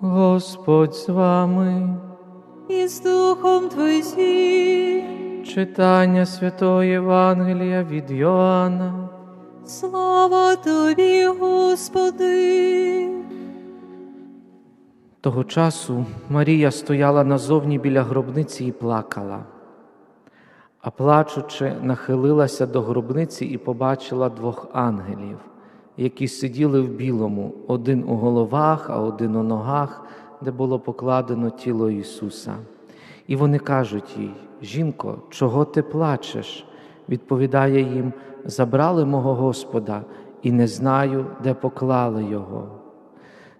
Господь з вами. і з Духом Твоїм. Читання Святого Євангелія від Йоанна. Слава Тобі, Господи. Того часу Марія стояла назовні біля гробниці і плакала, а плачучи, нахилилася до гробниці і побачила двох ангелів, які сиділи в білому, один у головах, а один у ногах, де було покладено тіло Ісуса. І вони кажуть їй: Жінко, чого ти плачеш? Відповідає їм: Забрали мого Господа, і не знаю, де поклали Його.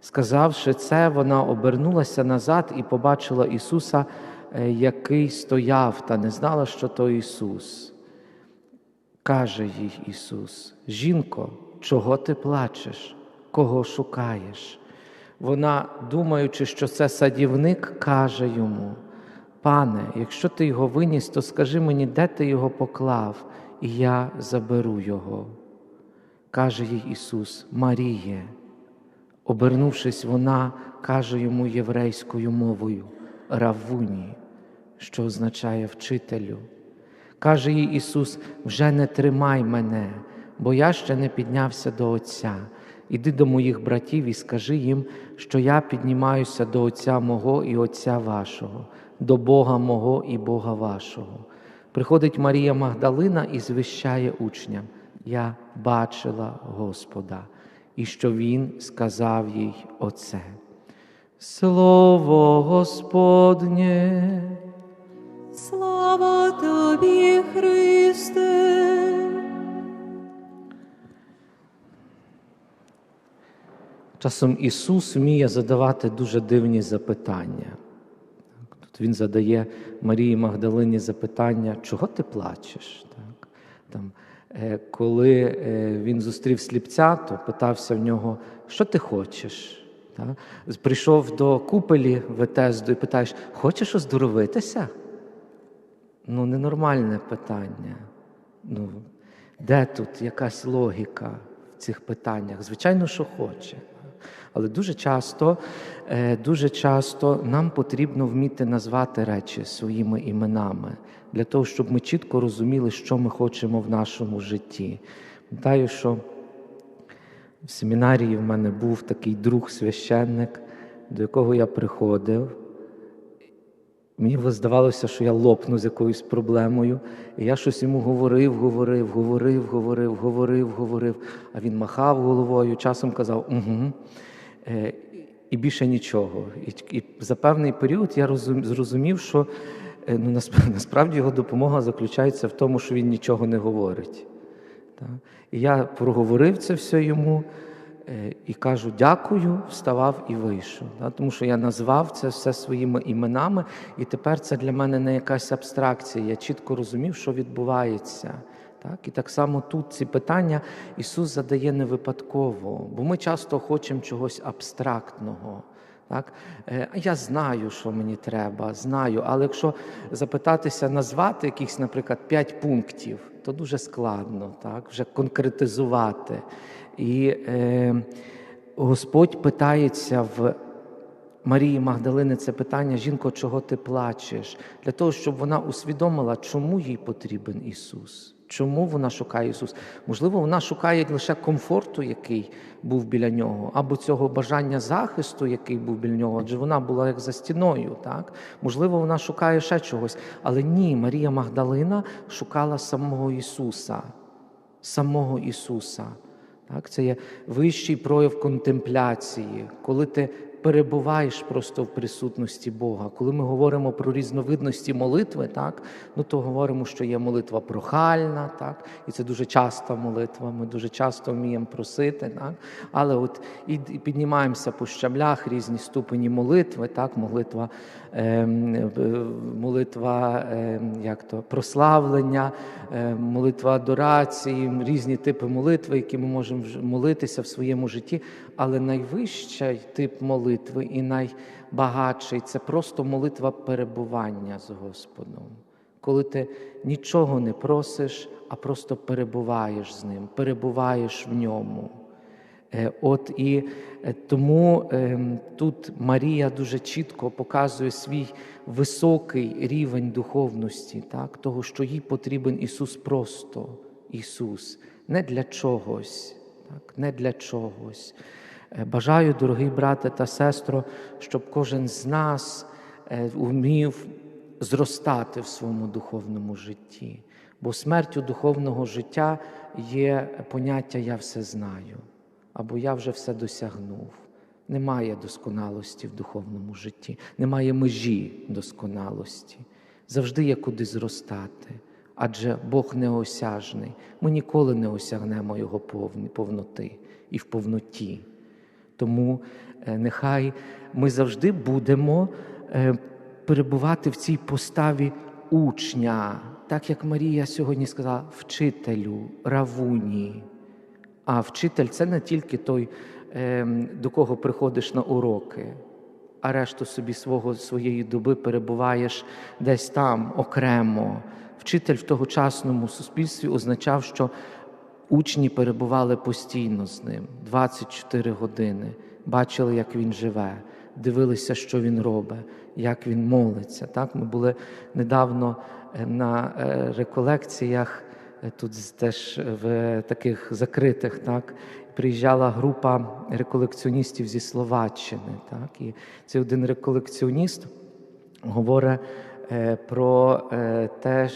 Сказавши це, вона обернулася назад і побачила Ісуса, е, який стояв, та не знала, що то Ісус. Каже їй Ісус: Жінко, чого ти плачеш? Кого шукаєш? Вона, думаючи, що це садівник, каже йому: Пане, якщо ти його виніс, то скажи мені, де ти його поклав, і я заберу його. Каже їй Ісус, Маріє. Обернувшись, вона каже йому єврейською мовою Равуні, що означає вчителю. Каже їй Ісус: вже не тримай мене, бо я ще не піднявся до Отця. Іди до моїх братів і скажи їм, що я піднімаюся до Отця мого і Отця вашого, до Бога мого і Бога вашого. Приходить Марія Магдалина і звіщає учням: Я бачила Господа і що Він сказав їй оце. Слово Господнє, Слава Тобі, Христе. Часом Ісус вміє задавати дуже дивні запитання. Тут Він задає Марії Магдалині запитання, чого ти плачеш? Так? Там, е, коли е, він зустрів сліпця, то питався в нього, що ти хочеш? Так? Прийшов до купелі в Етезду і питаєш, хочеш оздоровитися? Ну, ненормальне питання. Ну, де тут якась логіка в цих питаннях? Звичайно, що хоче. Але дуже часто, е, дуже часто нам потрібно вміти назвати речі своїми іменами для того, щоб ми чітко розуміли, що ми хочемо в нашому житті. Пам'ятаю, що в семінарії в мене був такий друг священник, до якого я приходив. Мені здавалося, що я лопну з якоюсь проблемою. І я щось йому говорив, говорив, говорив, говорив, говорив, говорив. А він махав головою, часом казав угу. І більше нічого. І, і за певний період я розум, зрозумів, що е, ну, насправді його допомога заключається в тому, що він нічого не говорить. Так? І я проговорив це все йому. Е, і кажу дякую, вставав і вийшов. Тому що я назвав це все своїми іменами, і тепер це для мене не якась абстракція. Я чітко розумів, що відбувається. Так? І так само тут ці питання Ісус задає не випадково, бо ми часто хочемо чогось абстрактного. Так? Е, Я знаю, що мені треба, знаю, але якщо запитатися, назвати якихось, наприклад, п'ять пунктів, то дуже складно так? вже конкретизувати. І е, Господь питається в Марії Магдалини це питання: жінко, чого ти плачеш? Для того, щоб вона усвідомила, чому їй потрібен Ісус. Чому вона шукає Ісус? Можливо, вона шукає лише комфорту, який був біля нього, або цього бажання захисту, який був біля нього, адже вона була як за стіною. Так? Можливо, вона шукає ще чогось. Але ні, Марія Магдалина шукала самого Ісуса, самого Ісуса. Так? Це є вищий прояв контемпляції, коли ти перебуваєш просто в присутності Бога. Коли ми говоримо про різновидності молитви, так, ну то говоримо, що є молитва прохальна, так, і це дуже часта молитва, ми дуже часто вміємо просити. Так, Але от і піднімаємося по щаблях різні ступені молитви, так, молитва е, молитва е, як то, прославлення, е, молитва адорації, різні типи молитви, які ми можемо молитися в своєму житті. Але найвищий тип молитви і найбагатший це просто молитва перебування з Господом. Коли ти нічого не просиш, а просто перебуваєш з Ним, перебуваєш в ньому. Е, От і е, тому ем, тут Марія дуже чітко показує свій високий рівень духовності, так, того, що їй потрібен Ісус просто Ісус, не для чогось, так, не для чогось. Е, Бажаю, дорогий брате та сестро, щоб кожен з нас е, вмів зростати в своєму духовному житті. Бо смертю духовного життя є поняття Я все знаю або я вже все досягнув. Немає досконалості в духовному житті, немає межі досконалості. Завжди є куди зростати, адже Бог неосяжний. Ми ніколи не осягнемо Його повноти і в повноті. Тому е, нехай ми завжди будемо е, перебувати в цій поставі учня, так як Марія сьогодні сказала, вчителю, равуні. А вчитель це не тільки той, ем, до кого приходиш на уроки, а решту собі свого, своєї доби перебуваєш десь там окремо. Вчитель в тогочасному суспільстві означав, що учні перебували постійно з ним 24 години, бачили, як він живе, дивилися, що він робить, як він молиться. Так? Ми були недавно е, на е, реколекціях. Е, Тут теж в таких закритих, так приїжджала група реколекціоністів зі Словаччини. Так, і цей один реколекціоніст говорить про те,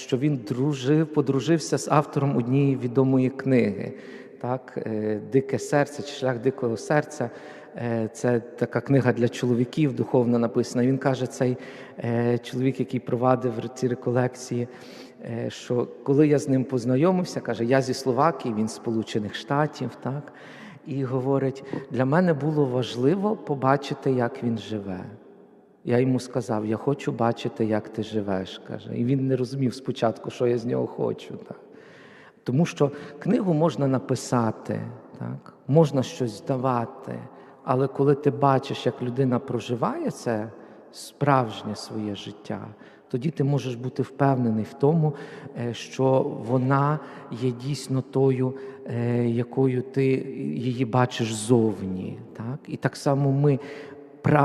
що він дружив, подружився з автором однієї відомої книги. Так, е, Дике серце чи шлях дикого серця. Е, Це така книга для чоловіків, духовно написана. Він каже, цей е, чоловік, який провадив ці реколекції, що коли я з ним познайомився, каже, я зі Словакії, він з Сполучених Штатів, так, і говорить, для мене було важливо побачити, як він живе. Я йому сказав, я хочу бачити, як ти живеш. каже. І він не розумів спочатку, що я з нього хочу. Так. Тому що книгу можна написати, так? можна щось давати, але коли ти бачиш, як людина проживає це справжнє своє життя, тоді ти можеш бути впевнений в тому, е, що вона є дійсно тою, е, якою ти її бачиш зовні. Так? І так само ми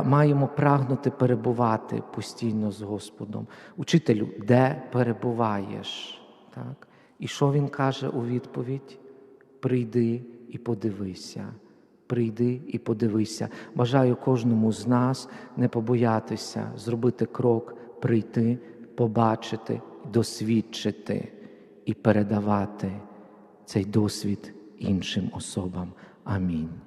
маємо прагнути перебувати постійно з Господом. Учителю, де перебуваєш? Так? І що він каже у відповідь? Прийди і подивися. Прийди і подивися. Бажаю кожному з нас не побоятися зробити крок, прийти, побачити, досвідчити і передавати цей досвід іншим особам. Амінь.